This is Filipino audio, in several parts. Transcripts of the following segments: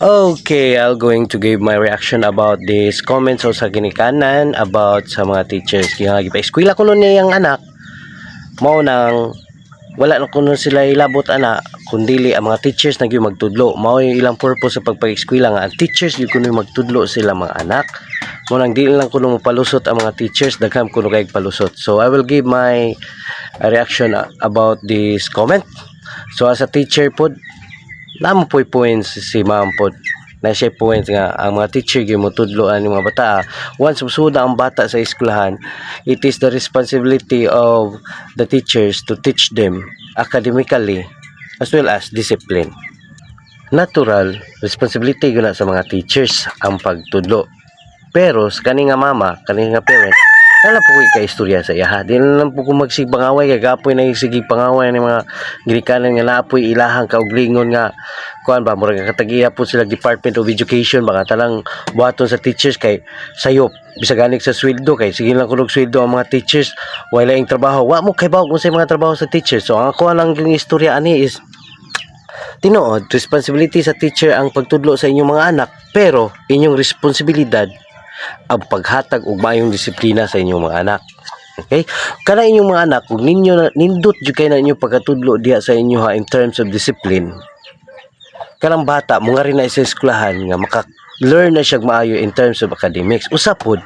Okay, I'm going to give my reaction about this comments o sa ginikanan about sa mga teachers. Nga, eskwela ko nun niya yung anak. Mao nang wala na kuno sila ilabot ana. Kundili ang mga teachers na magtudlo. Mao ilang purpose sa pagpag-eskwela nga ang teachers gyud kuno magtudlo sila mga anak. Mo nang dili lang kuno palusot ang mga teachers dagham kuno kay palusot. So i will give my reaction about this comment. So as a teacher pod namo poy points si ma'am na siya points nga ang mga teacher gyud mo tudloan mga bata. Once suda ang bata sa eskwelahan it is the responsibility of the teachers to teach them academically as well as discipline. Natural responsibility guna sa mga teachers ang pagtudlo. Pero sa kani nga mama kani nga parent Nala po ko ka istorya sa iya. Di na lang po ko magsipangaway kay gapoy na sige pangaway ni mga girikanan nga naapoy ilahang kauglingon nga kuan ba murag katagiya po sila Department of Education baka talang buhaton sa teachers kay sayop bisag ganik sa sweldo kay sige lang kunog sweldo ang mga teachers wala ing trabaho wa mo kay bawo kung sa mga trabaho sa teachers so ang ako lang istorya ani is tinuod responsibility sa teacher ang pagtudlo sa inyong mga anak pero inyong responsibilidad ang paghatag og mayong disiplina sa inyong mga anak. Okay? Kana inyong mga anak kung ninyo nindot jud kay na inyong pagkatudlo diha sa inyo ha in terms of discipline kanang bata mo nga rin na sa eskwelahan nga maka learn na siya maayo in terms of academics. Usapod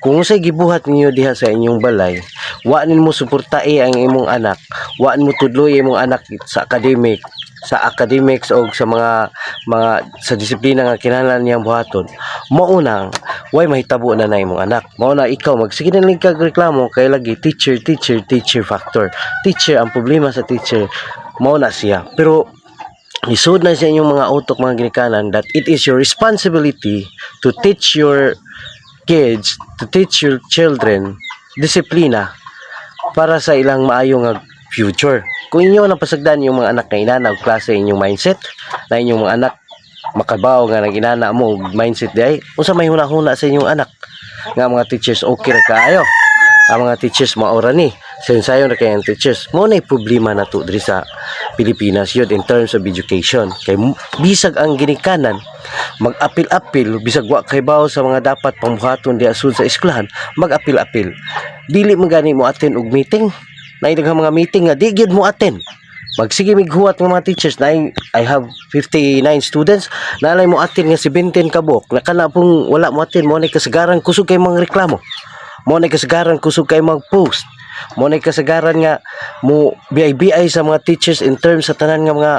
kung unsay gibuhat ninyo diha sa inyong balay wa mo suportae ang imong anak wa mo tudloy imong anak sa academic sa academics o sa mga mga sa disiplina nga kinahanglan niyang buhaton maunang way mahitabo na na imong anak. Mao na ikaw magsige na lang kag reklamo kay lagi teacher teacher teacher factor. Teacher ang problema sa teacher mao na siya. Pero isud na sa inyong mga utok mga ginikanan that it is your responsibility to teach your kids to teach your children disiplina para sa ilang maayo nga future. Kung inyo napasagdan yung mga anak nga inana og klase inyong mindset na inyong mga anak makabaw nga nang inana mo mindset di ay unsa may hunahuna sa inyong anak? Nga mga teachers okay ra kaayo. Ang mga teachers maora ni. Sensayo na kay teachers. Mo na problema na to diri sa Pilipinas yun in terms of education. Kay bisag ang ginikanan mag-apil-apil bisag wa kay bawo sa mga dapat pambuhaton di asud sa eskwelahan mag-apil-apil. Dili man gani mo attend og meeting na idaghang mga meeting nga di mo attend. Magsige mighuwat ng mga teachers na I, have 59 students nalay mo attend nga 17 kabok. Na kana pong wala mo attend mo na kasagaran kusog kay mga reklamo. Mo na kasagaran kusog kay mag post. Mo na kasagaran nga mo BI-BI sa mga teachers in terms sa tanan nga mga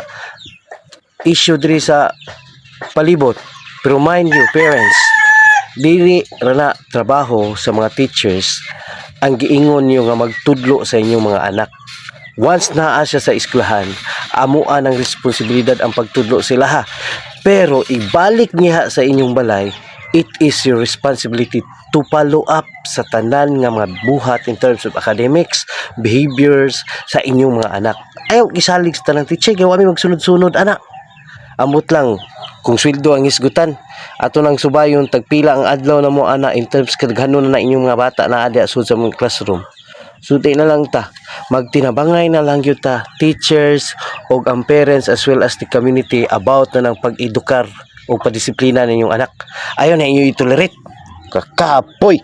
issue diri sa palibot. Pero mind you parents dili ra na trabaho sa mga teachers ang giingon niyo nga magtudlo sa inyong mga anak once naa siya sa eskwelahan amuan ang responsibilidad ang pagtudlo sila ha pero ibalik niya sa inyong balay it is your responsibility to follow up sa tanan nga mga buhat in terms of academics, behaviors sa inyong mga anak. Ayaw gisalig sa tanang teacher, kaya kami magsunod-sunod, anak. Amot lang, kung sweldo ang isgutan, ato nang subayon, tagpila ang adlaw na mo, ana, in terms kadaghanon na inyong mga bata na adi asud sa mga classroom. Suti na lang ta, magtinabangay na lang yun ta, teachers o ang parents as well as the community about na ng pag-edukar o padisiplina ninyong anak. Ayaw na inyo itolerate. Kakapoy!